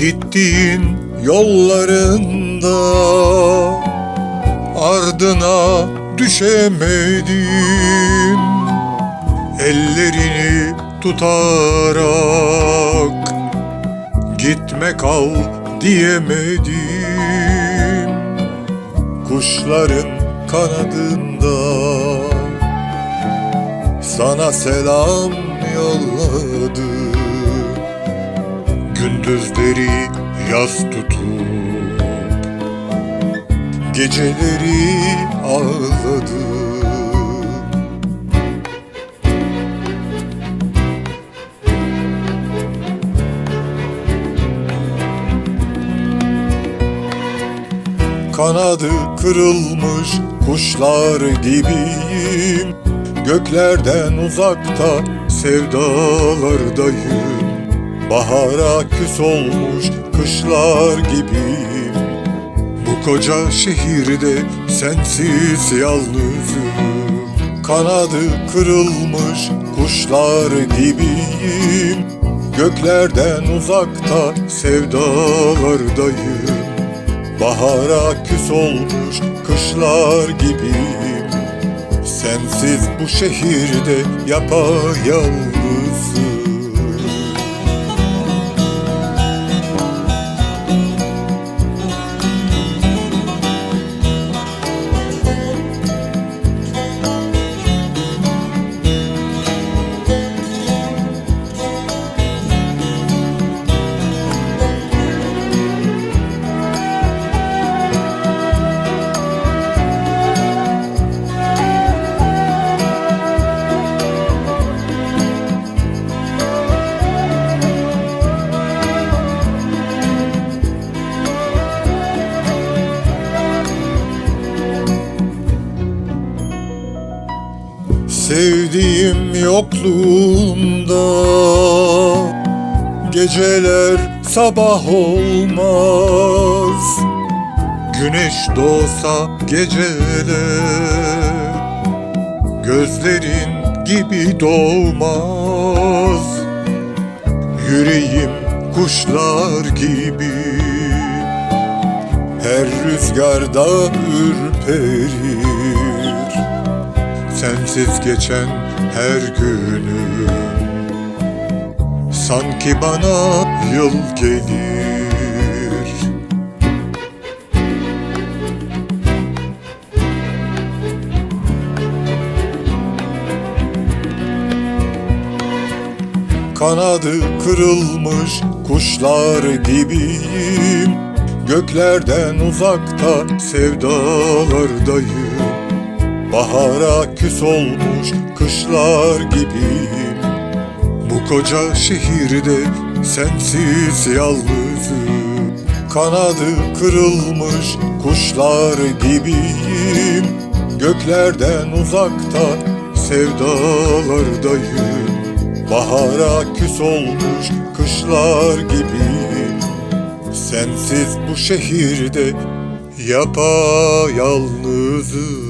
gittiğin yollarında Ardına düşemedim Ellerini tutarak Gitme kal diyemedim Kuşların kanadında Sana selam yolladı Gündüzleri yaz tutup Geceleri ağladı. Kanadı kırılmış kuşlar gibiyim Göklerden uzakta sevdalardayım Bahara küs olmuş kışlar gibiyim Bu koca şehirde sensiz yalnızım. Kanadı kırılmış kuşlar gibiyim. Göklerden uzakta sevdalardayım. Bahara küs olmuş kışlar gibiyim. Sensiz bu şehirde yapayalnızım Sevdiğim yokluğunda Geceler sabah olmaz. Güneş doğsa geceler Gözlerin gibi doğmaz. Yüreğim kuşlar gibi Her rüzgarda ürperir Sensiz geçen her günüm Sanki bana yıl gelir. Kanadı kırılmış kuşlar gibiyim. Göklerden uzakta sevdalardayım Bahara küs olmuş kışlar gibiyim Bu koca şehirde sensiz yalnızım. Kanadı kırılmış kuşlar gibiyim. Göklerden uzakta sevdalardayım. Bahara küs olmuş kışlar gibiyim Sensiz bu şehirde yapayalnızım